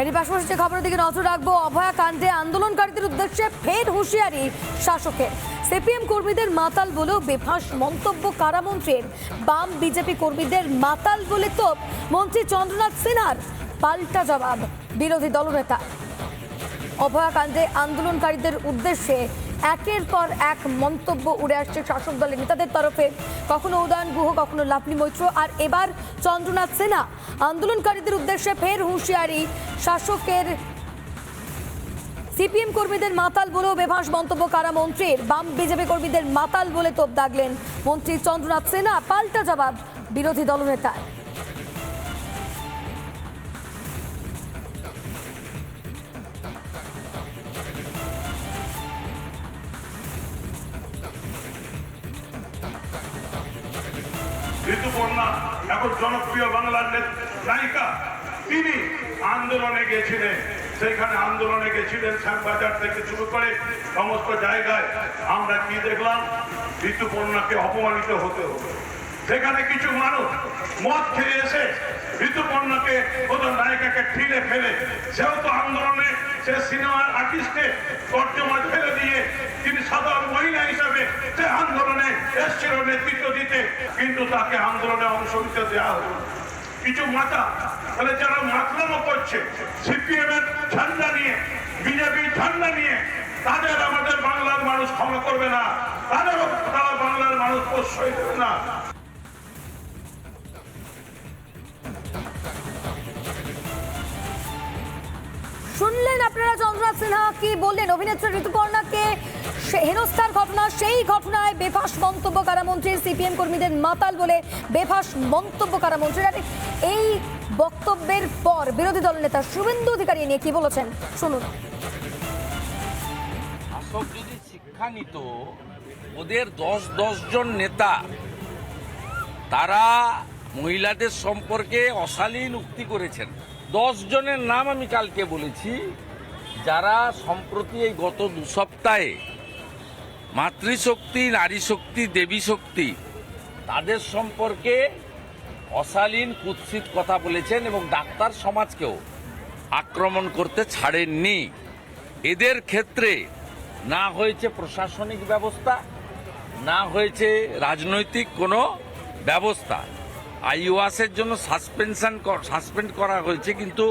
এরই পাশাপাশি যে খবরের দিকে নজর রাখব। অভয়াকাণ্ডে আন্দোলনকারীদের উদ্দেশ্যে ফের হুঁশিয়ারি শাসকের। সিপিএম কর্মীদের মাতাল বলেও বেফাঁস মন্তব্য কারামন্ত্রীর। বাম বিজেপি কর্মীদের মাতাল বলে তোপ মন্ত্রী চন্দ্রনাথ সিনহার পাল্টা জবাব। বিরোধী দলনেতা। অভয়াকাণ্ডে আন্দোলনকারীদের উদ্দেশ্যে একের পর এক মন্তব্য উড়ে আসছে শাসক দলের নেতাদের তরফে। কখনো উদয়ন গুহ, কখনো লাভলি মৈত্র। আর এবার চন্দ্রনাথ সিনহা আন্দোলনকারীদের উদ্দেশ্যে ফের হুঁশিয়ারি। শাসকের সিপিএম কর্মীদের মাতাল বলেও বেভাস মন্তব্য কারা মন্ত্রীর? বাম বিজেপি কর্মীদের মাতাল বলে তোপ দাগলেন মন্ত্রী চন্দ্রনাথ সেনা। পাল্টা জবাব বিরোধী দলনেতার। ঋতুপর্ণা এখন জনপ্রিয় বাংলার নায়িকা। তিনি আন্দোলনে গেছিলেন। সেখানে আন্দোলনে গেছিলেন শ্যামবাজার থেকে শুরু করে সমস্ত জায়গায়। আমরা কি দেখলাম? ঋতুপর্ণাকে অপমানিত হতে হলো। সেখানে কিছু মানুষ মদ খেয়ে এসে ঋতুপর্ণাকে ওদের নায়িকাকে ঠিলে ফেলে। সেও তো আন্দোলনে, সে সিনেমার আর্টিস্টে তর্জমা ফেলে দিয়ে তিনি সাধারণ সে আন্দোলনে এসেছিল নেতৃত্ব দিতে, কিন্তু তাকে আন্দোলনে অংশ নিতে দেওয়া হলো কিছু মাথা, তাহলে যারা মাতলামো করছে সিপিএম এর ঝান্ডা নিয়ে, বিজেপির ঝান্ডা নিয়ে, তাদের আমাদের বাংলার মানুষ ক্ষমা করবে না। তাদেরও তারা বাংলার মানুষ প্রশ্রয় দেবে না। শুনলেন আপনারা চন্দ্রনাথ সিনহা কি বললেন? অভিনেত্রী ঋতুপর্ণাকে হেনস্থার ঘটনা, সেই ঘটনায় বেফাস মন্তব্য কারামন্ত্রীর সিপিএম কর্মীদের মাতাল বলে বেফাস মন্তব্য কারামন্ত্রীর এই বক্তব্যের পর বিরোধী দল নেতা শুভেন্দু অধিকারী নিয়ে কি বলেছেন? শুনুন। শাসক যদি শিক্ষা নিত ওদের দশ দশ জন নেতা, তারা মহিলাদের সম্পর্কে অশালীন উক্তি করেছেন। দশ জনের নাম আমি কালকে বলেছি, যারা সম্প্রতি এই গত দু সপ্তাহে মাতৃশক্তি নারী শক্তি দেবী শক্তি তাদের সম্পর্কে অশালীন, কুৎসিত কথা বলেছেন এবং ডাক্তার সমাজকেও আক্রমণ করতে ছাড়েননি। এদের ক্ষেত্রে না হয়েছে প্রশাসনিক ব্যবস্থা, না হয়েছে রাজনৈতিক কোনো ব্যবস্থা। আইওয়াসের জন্য সাসপেনশন সাসপেন্ড করা হয়েছে, কিন্তু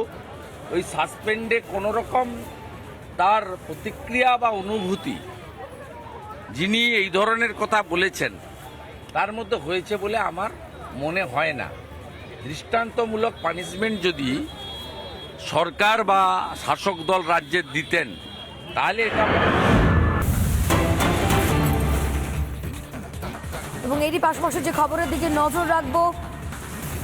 ওই সাসপেন্ডে কোনো রকম তার প্রতিক্রিয়া বা অনুভূতি যিনি এই ধরনের কথা বলেছেন, তার মধ্যে হয়েছে বলে আমার মনে হয় না। দৃষ্টান্তমূলক পানিশমেন্ট যদি সরকার বা শাসক দল রাজ্যের দিতেন, তাহলে এটা এবং এরই পাশাপাশি যে খবরের দিকে নজর রাখব,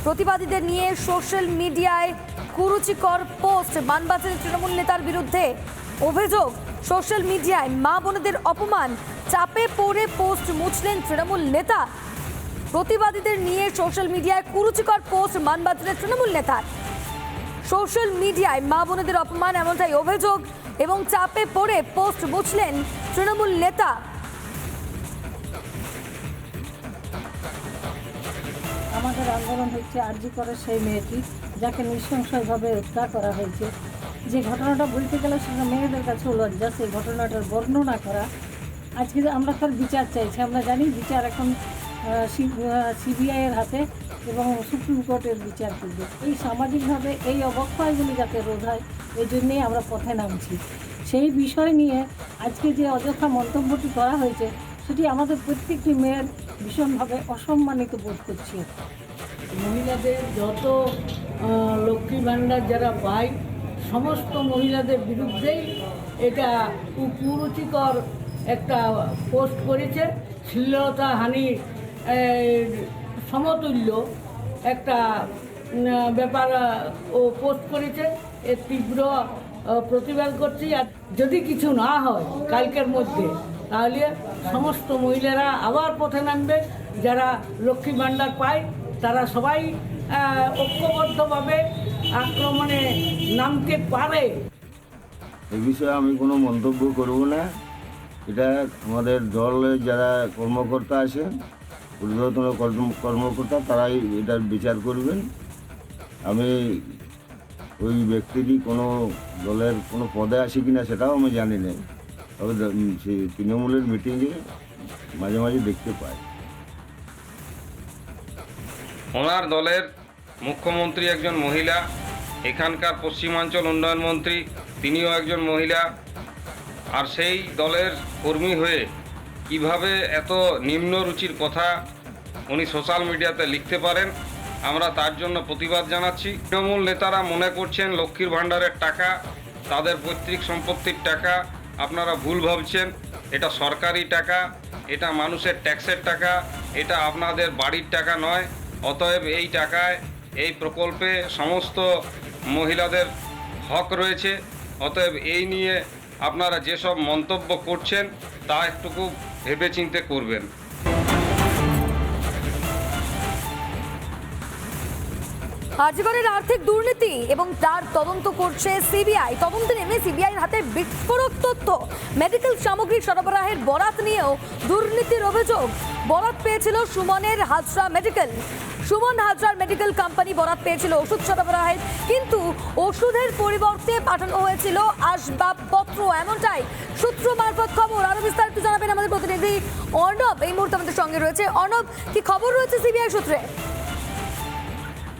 প্রতিবাদীদের নিয়ে সোশ্যাল মিডিয়ায় কুরুচিকর পোস্ট মানবাজারের তৃণমূল নেতার বিরুদ্ধে অভিযোগ, সোশ্যাল মিডিয়ায় মা বোনেদের অপমান চাপে পড়ে পোস্ট মুছলেন তৃণমূল নেতা। প্রতিবাদীদের নিয়ে সোশ্যাল মিডিয়ায় কুরুচিকর পোস্ট মানবাজারের তৃণমূল নেতার সোশ্যাল মিডিয়ায় মা বোনেদের অপমান এমনটাই অভিযোগ এবং চাপে পড়ে পোস্ট মুছলেন তৃণমূল নেতা। আমাদের আন্দোলন হচ্ছে আরজি করার সেই মেয়েটি, যাকে নৃশংসভাবে হত্যা করা হয়েছে। যে ঘটনাটা বলতে গেলে সেটা মেয়েদের কাছেও লজ্জা সেই ঘটনাটার বর্ণনা করা আজকে আমরা তার বিচার চাইছি, আমরা জানি বিচার এখন সিবিআইয়ের হাতে এবং সুপ্রিম কোর্টের বিচার করবে। এই সামাজিকভাবে এই অবক্ষয়গুলি যাতে রোধ হয়, এই জন্যেই আমরা পথে নামছি। সেই বিষয় নিয়ে আজকে যে অযথা মন্তব্যটি করা হয়েছে, সেটি আমাদের প্রত্যেকটি মেয়ের ভীষণভাবে অসম্মানিত বোধ করছে। মহিলাদের যত লক্ষ্মী ভাণ্ডার যারা পায়, সমস্ত মহিলাদের বিরুদ্ধেই এটা কুরুচিকর একটা পোস্ট করেছে, শ্লীলতা হানি সমতুল্য একটা ব্যাপার ও পোস্ট করেছে। এর তীব্র প্রতিবাদ করছি। আর যদি কিছু না হয় কালকের মধ্যে, তাহলে সমস্ত মহিলারা আবার পথে নামবে। যারা লক্ষ্মী ভাণ্ডার পায়, তারা সবাই ঐক্যবদ্ধভাবে আক্রমণে নামতে পারে। এ বিষয়ে আমি কোনো মন্তব্য করব না। এটা আমাদের দলের যারা কর্মকর্তা আছেন ঊর্ধ্বতন কর্ম- কর্মকর্তা, তারাই এটার বিচার করবেন। আমি ওই ব্যক্তিটি কোনো দলের কোনো পদে আসে কিনা সেটাও আমি জানি না। তবে সেই তৃণমূলের মিটিংয়ে মাঝে মাঝে দেখতে পাই। ওনার দলের মুখ্যমন্ত্রী একজন মহিলা, এখানকার পশ্চিমাঞ্চল উন্নয়ন মন্ত্রী, তিনিও একজন মহিলা। আর সেই দলের কর্মী হয়ে কীভাবে এত নিম্ন রুচির কথা উনি সোশ্যাল মিডিয়াতে লিখতে পারেন, আমরা তার জন্য প্রতিবাদ জানাচ্ছি। তৃণমূল নেতারা মনে করছেন লক্ষ্মীর ভাণ্ডারের টাকা, তাদের পৈতৃক সম্পত্তির টাকা, আপনারা ভুল ভাবছেন, এটা সরকারি টাকা, এটা মানুষের ট্যাক্সের টাকা, এটা আপনাদের বাড়ির টাকা নয়, অতএব এই টাকায়, এই প্রকল্পে সমস্ত মহিলাদের হক রয়েছে, অতএব এই নিয়ে আপনারা যেসব মন্তব্য করছেন, তা একটুকু ভেবেচিন্তে করবেন। আজগরের আর্থিক দুর্নীতি এবং তার তদন্ত করছে সিবিআই। তদন্তে নেমে সিবিআইয়ের হাতে বিস্ফোরক তথ্য। মেডিকেল সামগ্রী সরবরাহের বরাত নিয়েও দুর্নীতির অভিযোগ। বরাত পেয়েছিল সুমনের হাজরা মেডিকেল। সুমন হাজরার মেডিকেল কোম্পানি বরাত পেয়েছিল ওষুধ সরবরাহের কিন্তু ওষুধের পরিবর্তে পাঠানো হয়েছিল আসবাবপত্র এমনটাই সূত্র মারফত খবর। আরও বিস্তারিত জানাবেন আমাদের প্রতিনিধি অর্ণব। এই মুহূর্তে আমাদের সঙ্গে রয়েছে অর্ণব, কি খবর রয়েছে সিবিআই সূত্রে?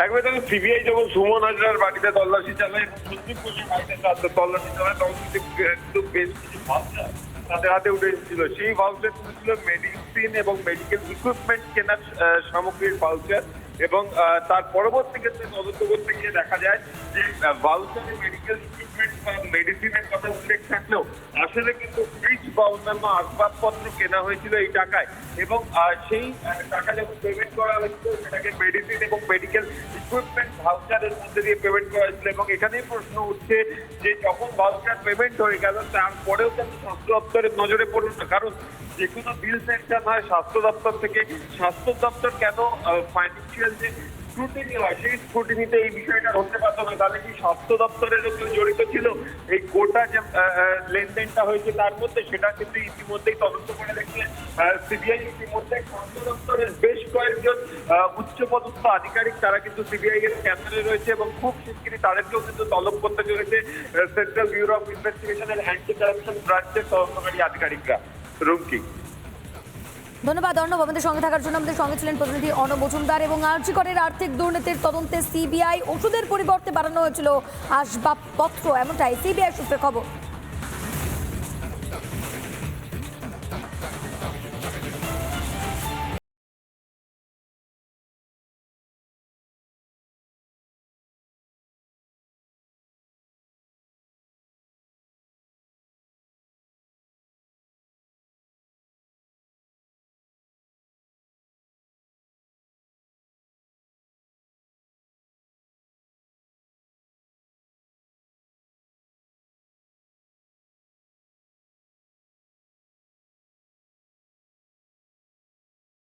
একবার সিবিআই যখন সুমন হাজরার বাড়িতে তল্লাশি চালায় সন্দীপ ঘোষের বাড়িতে তল্লাশি চালায়, তখন কিন্তু বেশ কিছু ভাবনা তাদের হাতে উঠে এসেছিল। সেই ভাউচার ছিল মেডিসিন এবং মেডিকেল ইকুইপমেন্ট কেনার সামগ্রীর ভাউচার এবং তার পরবর্তী ক্ষেত্রে তদন্ত করতে গিয়ে দেখা যায় যে ভাউচারে মেডিকেল ইকুইপমেন্ট বা মেডিসিনের কথা উল্লেখ থাকলেও আসলে কিন্তু ফ্রিজ বা অন্যান্য আসবাবপত্র কেনা হয়েছিল এই টাকায়। এবং সেই টাকা যখন পেমেন্ট করা হয়েছিল, সেটাকে মেডিসিন এবং মেডিকেল ইকুইপমেন্ট ভাউচারের মধ্যে দিয়ে পেমেন্ট করা হয়েছিল। এবং এখানেই প্রশ্ন উঠছে যে, যখন ভাউচার পেমেন্ট হয়ে গেল, তারপরেও কিন্তু স্বাস্থ্য দপ্তরের নজরে পড়ল না? কারণ যে কোনো বিল সেন্টার হয় স্বাস্থ্য দপ্তর থেকে স্বাস্থ্য দপ্তর কেন ফাইন্যান্সিয়াল যে স্ক্রুটিনি হয়, সেই স্ক্রুটিনিতে এই বিষয়টা ধরতে পারতো না। তাহলে কি স্বাস্থ্য দপ্তরের কেউ জড়িত ছিল, এই গোটা যে লেনদেনটা হয়েছে তার মধ্যে, সেটা কিন্তু ইতিমধ্যেই তদন্ত করে দেখলে সিবিআই ইতিমধ্যে স্বাস্থ্য দপ্তরের বেশ কয়েকজন উচ্চপদস্থ আধিকারিক তারা কিন্তু সিবিআই এর ক্যাম্পারে রয়েছে এবং খুব শিগগিরই তাদেরকেও কিন্তু তলব করতে চলেছে সেন্ট্রাল ব্যুরো অফ ইনভেস্টিগেশনের অ্যান্টি কারাপশন ব্রাঞ্চের তদন্তকারী আধিকারিকরা। রুমকি। ধন্যবাদ, অর্ণব। আমাদের সঙ্গে থাকার জন্য আমাদের সঙ্গে ছিলেন প্রতিনিধি অর্ণব মজুমদার এবং আর্যিকরের আর্থিক দুর্নীতির তদন্তে সিবিআই ওষুধের পরিবর্তে বাড়ানো হয়েছিল আসবাবপত্র। এমনটাই, সিবিআই সূত্রে খবর।